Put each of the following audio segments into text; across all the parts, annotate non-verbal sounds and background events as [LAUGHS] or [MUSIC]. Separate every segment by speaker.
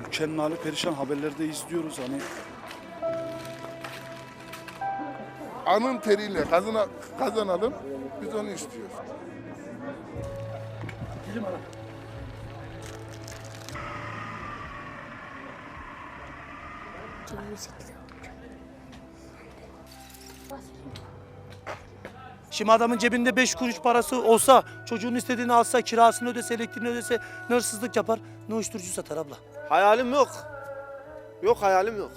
Speaker 1: ülkenin hali perişan haberleri de izliyoruz hani
Speaker 2: Anın teriyle kazana, kazanalım. Biz onu istiyoruz.
Speaker 3: Şimdi adamın cebinde 5 kuruş parası olsa, çocuğun istediğini alsa, kirasını ödese, elektriğini ödese, ne hırsızlık yapar, ne uyuşturucu satar abla.
Speaker 4: Hayalim yok. Yok hayalim yok.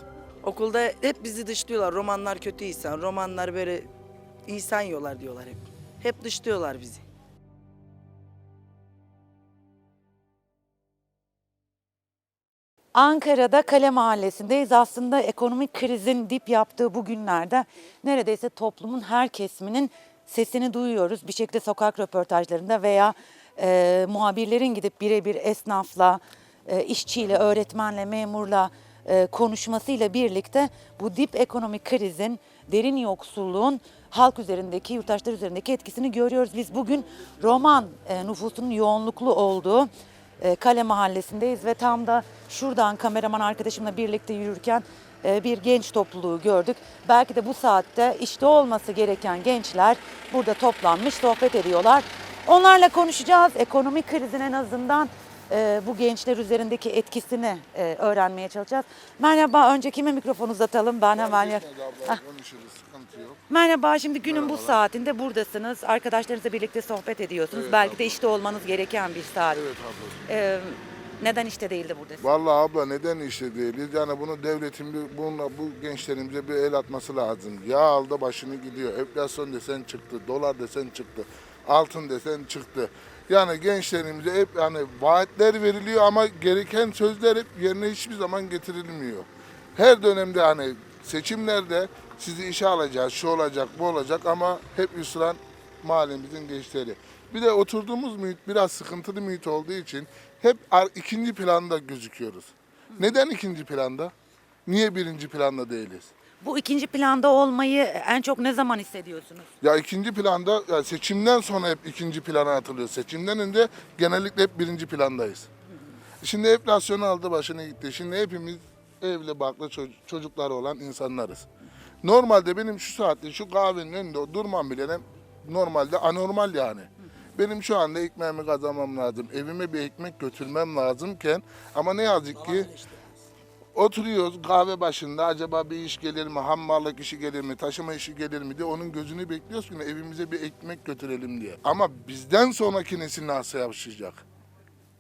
Speaker 5: Okulda hep bizi dışlıyorlar. Romanlar kötü insan. Romanlar böyle insan yiyorlar diyorlar hep. Hep dışlıyorlar bizi.
Speaker 6: Ankara'da Kale Mahallesi'ndeyiz. Aslında ekonomik krizin dip yaptığı bu günlerde neredeyse toplumun her kesiminin sesini duyuyoruz. Bir şekilde sokak röportajlarında veya e, muhabirlerin gidip birebir esnafla, e, işçiyle, öğretmenle, memurla e, konuşmasıyla birlikte bu dip ekonomik krizin, derin yoksulluğun halk üzerindeki, yurttaşlar üzerindeki etkisini görüyoruz. Biz bugün Roman e, nüfusunun yoğunluklu olduğu e, Kale Mahallesi'ndeyiz ve tam da şuradan kameraman arkadaşımla birlikte yürürken bir genç topluluğu gördük. Belki de bu saatte işte olması gereken gençler burada toplanmış sohbet ediyorlar. Onlarla konuşacağız. Ekonomik krizin en azından e, bu gençler üzerindeki etkisini e, öğrenmeye çalışacağız. Merhaba, önce kime mikrofon uzatalım? Ben hemen...
Speaker 2: abla, yok.
Speaker 6: Merhaba, şimdi günün bu saatinde buradasınız. Arkadaşlarınızla birlikte sohbet ediyorsunuz.
Speaker 2: Evet,
Speaker 6: Belki de
Speaker 2: abla.
Speaker 6: işte olmanız gereken bir saat.
Speaker 2: Evet abla.
Speaker 6: Ee, neden işte değildi buradasın?
Speaker 2: Vallahi abla neden işte değiliz? Yani bunu devletin bir, bununla, bu gençlerimize bir el atması lazım. Yağ aldı başını gidiyor. Enflasyon desen çıktı. Dolar desen çıktı. Altın desen çıktı. Yani gençlerimize hep yani vaatler veriliyor ama gereken sözler hep yerine hiçbir zaman getirilmiyor. Her dönemde hani seçimlerde sizi işe alacağız, şu olacak, bu olacak ama hep üsran mahallemizin gençleri. Bir de oturduğumuz mühit biraz sıkıntılı mühit olduğu için hep ikinci planda gözüküyoruz. Neden ikinci planda? Niye birinci planda değiliz?
Speaker 6: Bu ikinci planda olmayı en çok ne zaman hissediyorsunuz?
Speaker 2: Ya ikinci planda ya seçimden sonra hep ikinci plana atılıyor. Seçimden önce genellikle hep birinci plandayız. Şimdi enflasyon aldı başına gitti. Şimdi hepimiz evli barklı ço- çocukları olan insanlarız. Normalde benim şu saatte şu kahvenin önünde durmam bile normalde anormal yani. Benim şu anda ekmeğimi kazanmam lazım. Evime bir ekmek götürmem lazımken ama ne yazık ki Oturuyoruz kahve başında acaba bir iş gelir mi, hammallık işi gelir mi, taşıma işi gelir mi diye onun gözünü bekliyoruz ki evimize bir ekmek götürelim diye. Ama bizden sonraki nesil nasıl yaşayacak?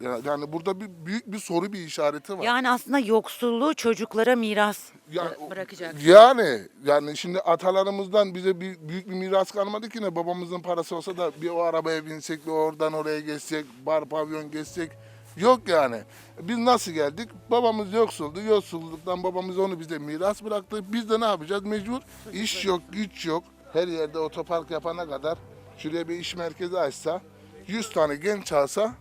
Speaker 2: Ya- Yani burada bir büyük bir soru bir işareti var.
Speaker 6: Yani aslında yoksulluğu çocuklara miras
Speaker 2: Ya-
Speaker 6: bı- bırakacak.
Speaker 2: Yani yani şimdi atalarımızdan bize bir büyük bir miras kalmadı ki ne babamızın parası olsa da bir o arabaya binsek bir oradan oraya geçsek bar pavyon geçsek yok yani. Biz nasıl geldik? Babamız yoksuldu. Yoksulluktan babamız onu bize miras bıraktı. Biz de ne yapacağız? Mecbur iş yok, güç yok. Her yerde otopark yapana kadar şuraya bir iş merkezi açsa 100 tane genç alsa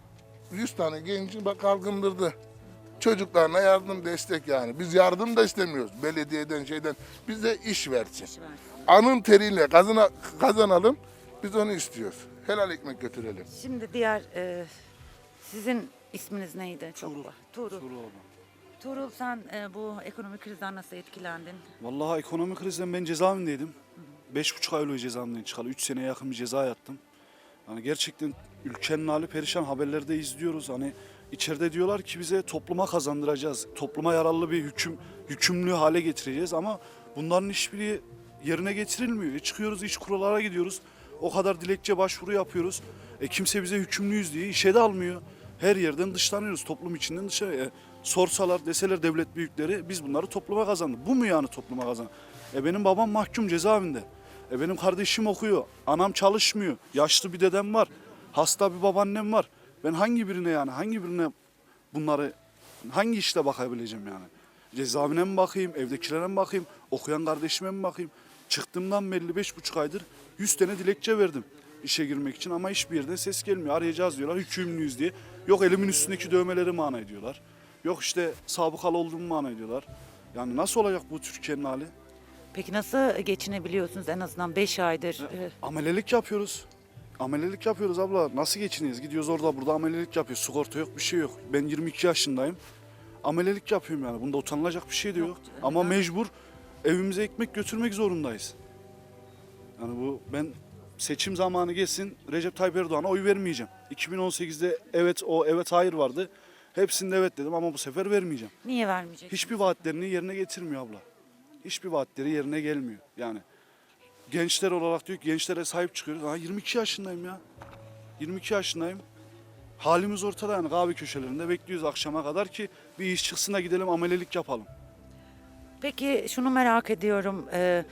Speaker 2: 100 tane genci bak kalkındırdı. Çocuklarına yardım destek yani. Biz yardım da istemiyoruz belediyeden şeyden. Bize iş versin. Anın teriyle kazana, kazanalım. Biz onu istiyoruz. Helal ekmek götürelim.
Speaker 6: Şimdi diğer e, sizin isminiz neydi?
Speaker 1: Tuğrul.
Speaker 6: Tuğrul.
Speaker 1: Tuğrul abla.
Speaker 6: Tuğrul sen e, bu ekonomik krizden nasıl etkilendin?
Speaker 1: Vallahi ekonomik krizden ben cezaevindeydim. Beş buçuk ay oluyor cezaevinden çıkalı. Üç seneye yakın bir ceza yattım. Hani gerçekten ülkenin hali perişan haberleri de izliyoruz. Hani içeride diyorlar ki bize topluma kazandıracağız. Topluma yararlı bir hüküm, yükümlü hale getireceğiz ama bunların hiçbiri yerine getirilmiyor. E çıkıyoruz iş kurullara gidiyoruz. O kadar dilekçe başvuru yapıyoruz. E kimse bize hükümlüyüz diye işe de almıyor. Her yerden dışlanıyoruz. Toplum içinden dışarı. E, sorsalar deseler devlet büyükleri biz bunları topluma kazandık. Bu mu yani topluma kazan? E benim babam mahkum cezaevinde. E benim kardeşim okuyor. Anam çalışmıyor. Yaşlı bir dedem var. Hasta bir babaannem var. Ben hangi birine yani hangi birine bunları hangi işte bakabileceğim yani? Cezaevine mi bakayım, evdekilere mi bakayım, okuyan kardeşime mi bakayım? Çıktığımdan belli beş buçuk aydır 100 tane dilekçe verdim işe girmek için ama hiçbir yerden ses gelmiyor. Arayacağız diyorlar hükümlüyüz diye. Yok elimin üstündeki dövmeleri mana ediyorlar. Yok işte sabıkalı olduğumu mana ediyorlar. Yani nasıl olacak bu Türkiye'nin hali?
Speaker 6: Peki nasıl geçinebiliyorsunuz en azından 5 aydır? e,
Speaker 1: Amelelik yapıyoruz. Amelelik yapıyoruz abla. Nasıl geçiniyoruz? Gidiyoruz orada burada amelelik yapıyoruz. Sigorta yok, bir şey yok. Ben 22 yaşındayım. amelelik yapıyorum yani. Bunda utanılacak bir şey de yok. Ama mecbur evimize ekmek götürmek zorundayız. Yani bu ben seçim zamanı gelsin Recep Tayyip Erdoğan'a oy vermeyeceğim. 2018'de evet o evet hayır vardı. Hepsinde evet dedim ama bu sefer vermeyeceğim.
Speaker 6: Niye vermeyecek?
Speaker 1: Hiçbir vaatlerini yerine getirmiyor abla. Hiçbir vaatleri yerine gelmiyor. Yani gençler olarak diyor ki gençlere sahip çıkıyoruz. Ha 22 yaşındayım ya. 22 yaşındayım. Halimiz ortada yani kahve köşelerinde bekliyoruz akşama kadar ki bir iş çıksın da gidelim amelelik yapalım.
Speaker 6: Peki şunu merak ediyorum. Ee,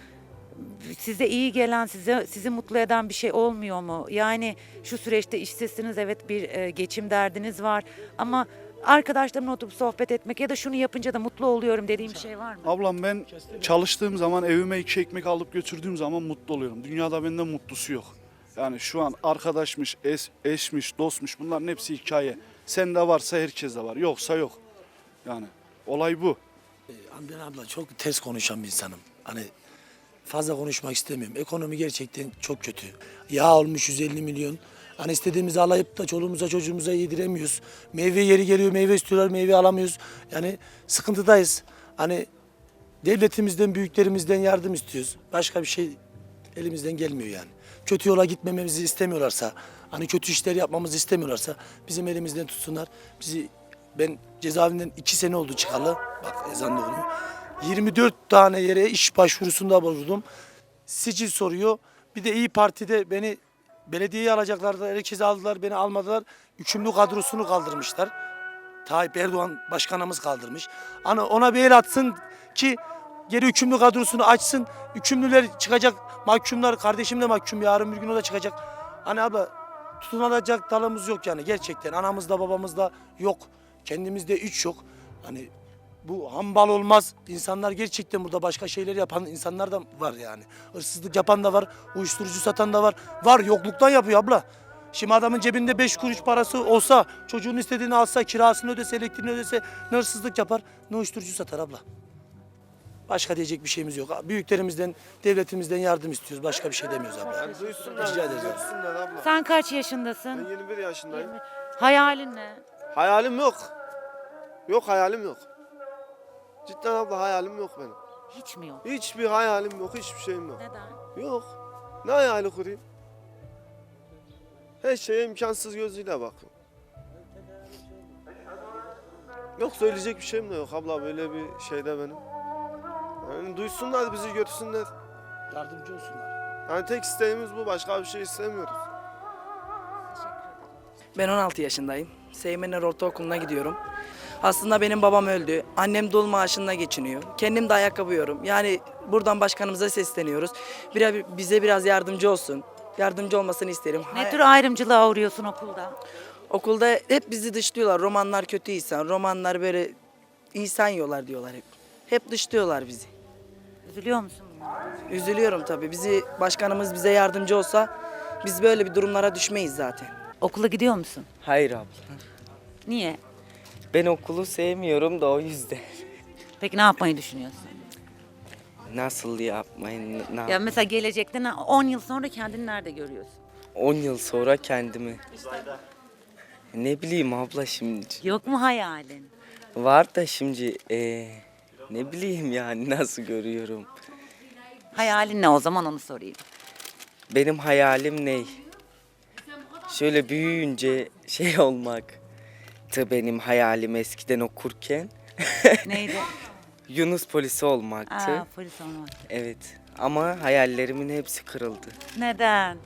Speaker 6: size iyi gelen, size sizi mutlu eden bir şey olmuyor mu? Yani şu süreçte işsizsiniz, evet bir e, geçim derdiniz var ama arkadaşlarımla oturup sohbet etmek ya da şunu yapınca da mutlu oluyorum dediğim bir şey var mı?
Speaker 1: Ablam ben çalıştığım zaman evime iki ekmek alıp götürdüğüm zaman mutlu oluyorum. Dünyada benden mutlusu yok. Yani şu an arkadaşmış, es- eşmiş, dostmuş bunların hepsi hikaye. Sende varsa herkes de var. Yoksa yok. Yani olay bu.
Speaker 3: Ben abla çok ters konuşan bir insanım. Hani fazla konuşmak istemiyorum. Ekonomi gerçekten çok kötü. Yağ olmuş 150 milyon. Hani istediğimizi alayıp da çoluğumuza çocuğumuza yediremiyoruz. Meyve yeri geliyor meyve istiyorlar meyve alamıyoruz. Yani sıkıntıdayız. Hani devletimizden büyüklerimizden yardım istiyoruz. Başka bir şey elimizden gelmiyor yani. Kötü yola gitmememizi istemiyorlarsa, hani kötü işler yapmamızı istemiyorlarsa bizim elimizden tutsunlar. Bizi ben cezaevinden iki sene oldu çıkalı. Bak ezan da oluyor. 24 tane yere iş başvurusunda bulundum. Sicil soruyor. Bir de İyi Parti'de beni belediyeye alacaklardı. Herkesi aldılar, beni almadılar. Hükümlü kadrosunu kaldırmışlar. Tayyip Erdoğan başkanımız kaldırmış. Hani ona bir el atsın ki geri hükümlü kadrosunu açsın. Hükümlüler çıkacak. Mahkumlar kardeşim de mahkum yarın bir gün o da çıkacak. Hani abla tutunulacak dalımız yok yani gerçekten. Anamızda babamızda yok. Kendimizde üç yok. Hani bu hambal olmaz. İnsanlar gerçekten burada başka şeyler yapan insanlar da var yani. Hırsızlık yapan da var, uyuşturucu satan da var. Var yokluktan yapıyor abla. Şimdi adamın cebinde beş kuruş parası olsa, çocuğun istediğini alsa, kirasını ödese, elektriğini ödese ne hırsızlık yapar, ne uyuşturucu satar abla. Başka diyecek bir şeyimiz yok. Büyüklerimizden, devletimizden yardım istiyoruz. Başka bir şey demiyoruz abla.
Speaker 4: Yani duysunlar,
Speaker 3: Rica ederiz.
Speaker 4: duysunlar abla.
Speaker 6: Sen kaç
Speaker 4: Ben
Speaker 6: yaşındasın?
Speaker 4: 21 yaşındayım.
Speaker 6: Hayalin ne?
Speaker 4: Hayalim yok. Yok hayalim yok. Cidden abla hayalim yok benim.
Speaker 6: Hiç mi yok?
Speaker 4: Hiçbir hayalim yok, hiçbir şeyim yok.
Speaker 6: Neden?
Speaker 4: Yok. Ne hayali kurayım? Her şeye imkansız gözüyle bakıyorum. Yok söyleyecek bir şeyim de yok abla böyle bir şeyde benim. Yani duysunlar bizi götürsünler.
Speaker 3: Yardımcı olsunlar.
Speaker 4: Yani tek isteğimiz bu başka bir şey istemiyoruz.
Speaker 5: Ben 16 yaşındayım. Seymenler Ortaokulu'na gidiyorum. Aslında benim babam öldü. Annem dul maaşında geçiniyor. Kendim de ayakkabı yiyorum. Yani buradan başkanımıza sesleniyoruz. Bir, bize biraz yardımcı olsun. Yardımcı olmasını isterim.
Speaker 6: Ne
Speaker 5: Hay-
Speaker 6: tür ayrımcılığa uğruyorsun okulda?
Speaker 5: Okulda hep bizi dışlıyorlar. Romanlar kötü insan. Romanlar böyle insan yiyorlar diyorlar hep. Hep dışlıyorlar bizi.
Speaker 6: Üzülüyor musun?
Speaker 5: Üzülüyorum tabii. Bizi başkanımız bize yardımcı olsa biz böyle bir durumlara düşmeyiz zaten.
Speaker 6: Okula gidiyor musun?
Speaker 7: Hayır abla.
Speaker 6: Niye?
Speaker 7: Ben okulu sevmiyorum da o yüzden.
Speaker 6: Peki ne yapmayı düşünüyorsun?
Speaker 7: Nasıl yapmayın? Ne
Speaker 6: Ya
Speaker 7: yap-
Speaker 6: mesela gelecekte ne- 10 yıl sonra kendini nerede görüyorsun?
Speaker 7: 10 yıl sonra kendimi. Ne bileyim abla şimdi.
Speaker 6: Yok mu hayalin?
Speaker 7: Var da şimdi eee, ne bileyim yani nasıl görüyorum.
Speaker 6: Hayalin ne o zaman onu sorayım.
Speaker 7: Benim hayalim ne? Şöyle büyüyünce şey olmak. Tı benim hayalim eskiden okurken [LAUGHS]
Speaker 6: Neydi?
Speaker 7: Yunus polisi olmaktı.
Speaker 6: Aa, polis olmak.
Speaker 7: Evet. Ama hayallerimin hepsi kırıldı.
Speaker 6: Neden?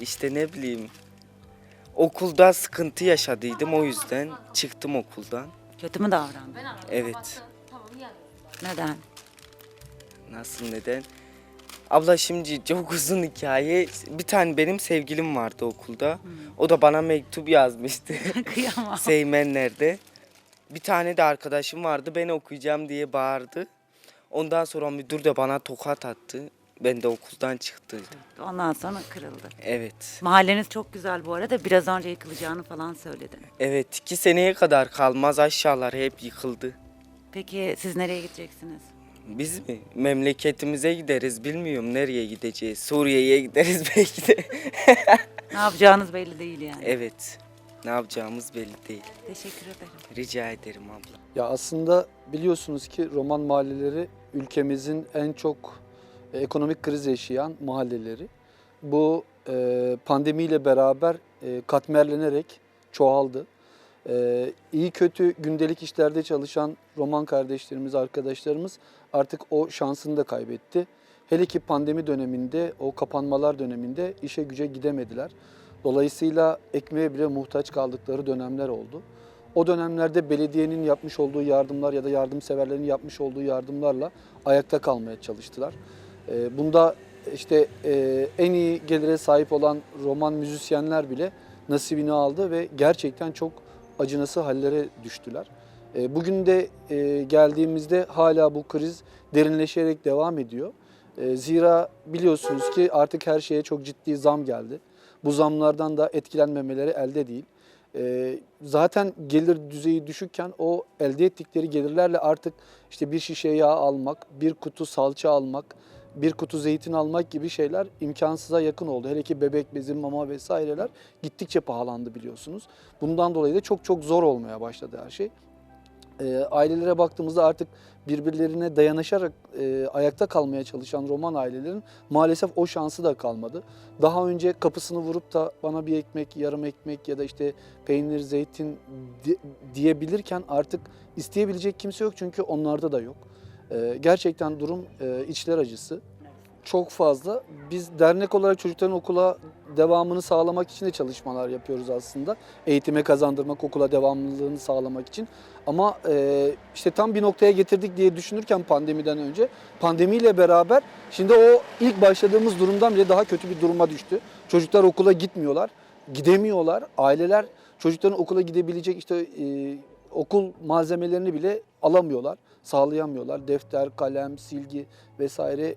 Speaker 7: İşte ne bileyim. Okulda sıkıntı yaşadıydım o yüzden çıktım okuldan.
Speaker 6: Kötü mü davrandın?
Speaker 7: Evet.
Speaker 6: Neden?
Speaker 7: Nasıl neden? Abla şimdi çok uzun hikaye. Bir tane benim sevgilim vardı okulda. O da bana mektup yazmıştı. [LAUGHS]
Speaker 6: Kıyamam.
Speaker 7: Seymenler'de. Bir tane de arkadaşım vardı. Ben okuyacağım diye bağırdı. Ondan sonra müdür de bana tokat attı. Ben de okuldan çıktım.
Speaker 6: Ondan sonra kırıldı.
Speaker 7: Evet.
Speaker 6: Mahalleniz çok güzel bu arada. Biraz önce yıkılacağını falan söyledin.
Speaker 7: Evet. iki seneye kadar kalmaz aşağılar hep yıkıldı.
Speaker 6: Peki siz nereye gideceksiniz?
Speaker 7: Biz mi? Memleketimize gideriz. Bilmiyorum nereye gideceğiz. Suriye'ye gideriz [LAUGHS] belki de.
Speaker 6: Ne yapacağınız belli değil yani.
Speaker 7: evet. Ne yapacağımız belli değil.
Speaker 6: Teşekkür ederim.
Speaker 7: Rica ederim abla.
Speaker 8: Ya aslında biliyorsunuz ki Roman mahalleleri ülkemizin en çok e, ekonomik kriz yaşayan mahalleleri. Bu e, pandemiyle beraber e, katmerlenerek çoğaldı. E, iyi kötü gündelik işlerde çalışan Roman kardeşlerimiz, arkadaşlarımız artık o şansını da kaybetti. Hele ki pandemi döneminde, o kapanmalar döneminde işe güce gidemediler. Dolayısıyla ekmeğe bile muhtaç kaldıkları dönemler oldu. O dönemlerde belediyenin yapmış olduğu yardımlar ya da yardımseverlerin yapmış olduğu yardımlarla ayakta kalmaya çalıştılar. Ee, Bunda işte e, en iyi gelire sahip olan roman müzisyenler bile nasibini aldı ve gerçekten çok acınası hallere düştüler. E, Bugün de e, geldiğimizde hala bu kriz derinleşerek devam ediyor. E, Zira biliyorsunuz ki artık her şeye çok ciddi zam geldi. Bu zamlardan da etkilenmemeleri elde değil. Zaten gelir düzeyi düşükken o elde ettikleri gelirlerle artık işte bir şişe yağ almak, bir kutu salça almak, bir kutu zeytin almak gibi şeyler imkansıza yakın oldu. Hele ki bebek bezi, mama vesaireler gittikçe pahalandı biliyorsunuz. Bundan dolayı da çok çok zor olmaya başladı her şey. Ee, ailelere baktığımızda artık birbirlerine dayanışarak e, ayakta kalmaya çalışan Roman ailelerin maalesef o şansı da kalmadı. Daha önce kapısını vurup da bana bir ekmek, yarım ekmek ya da işte peynir, zeytin di- diyebilirken artık isteyebilecek kimse yok çünkü onlarda da yok. Ee, gerçekten durum e, içler acısı. Çok fazla. Biz dernek olarak çocukların okula devamını sağlamak için de çalışmalar yapıyoruz aslında. Eğitime kazandırmak, okula devamlılığını sağlamak için. Ama e, işte tam bir noktaya getirdik diye düşünürken pandemiden önce, pandemiyle beraber şimdi o ilk başladığımız durumdan bile daha kötü bir duruma düştü. Çocuklar okula gitmiyorlar, gidemiyorlar. Aileler çocukların okula gidebilecek işte e, okul malzemelerini bile alamıyorlar, sağlayamıyorlar. Defter, kalem, silgi vesaire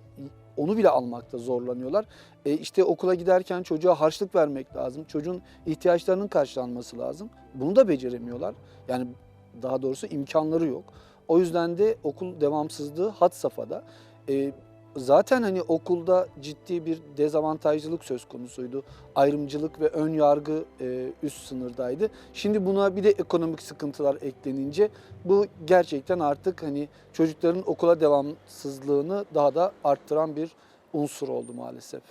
Speaker 8: onu bile almakta zorlanıyorlar. E işte okula giderken çocuğa harçlık vermek lazım. Çocuğun ihtiyaçlarının karşılanması lazım. Bunu da beceremiyorlar. Yani daha doğrusu imkanları yok. O yüzden de okul devamsızlığı had safhada. E, zaten hani okulda ciddi bir dezavantajlılık söz konusuydu. Ayrımcılık ve ön yargı e, üst sınırdaydı. Şimdi buna bir de ekonomik sıkıntılar eklenince bu gerçekten artık hani çocukların okula devamsızlığını daha da arttıran bir unsur oldu maalesef.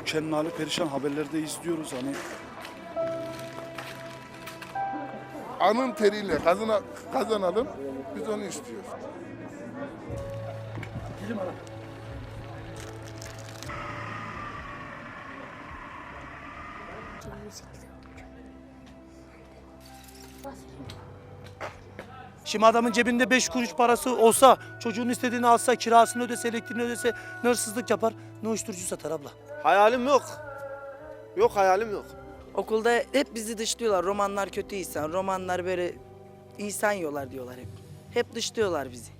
Speaker 1: Ülkenin hali perişan haberlerde izliyoruz hani
Speaker 2: Anın teriyle kazana, kazanalım. Biz onu istiyoruz.
Speaker 3: Şimdi adamın cebinde 5 kuruş parası olsa, çocuğun istediğini alsa, kirasını ödese, elektriğini ödese ne hırsızlık yapar, ne uyuşturucu satar abla.
Speaker 4: Hayalim yok. Yok hayalim yok.
Speaker 5: Okulda hep bizi dışlıyorlar. Romanlar kötü insan. Romanlar böyle insan yiyorlar diyorlar hep. Hep dışlıyorlar bizi.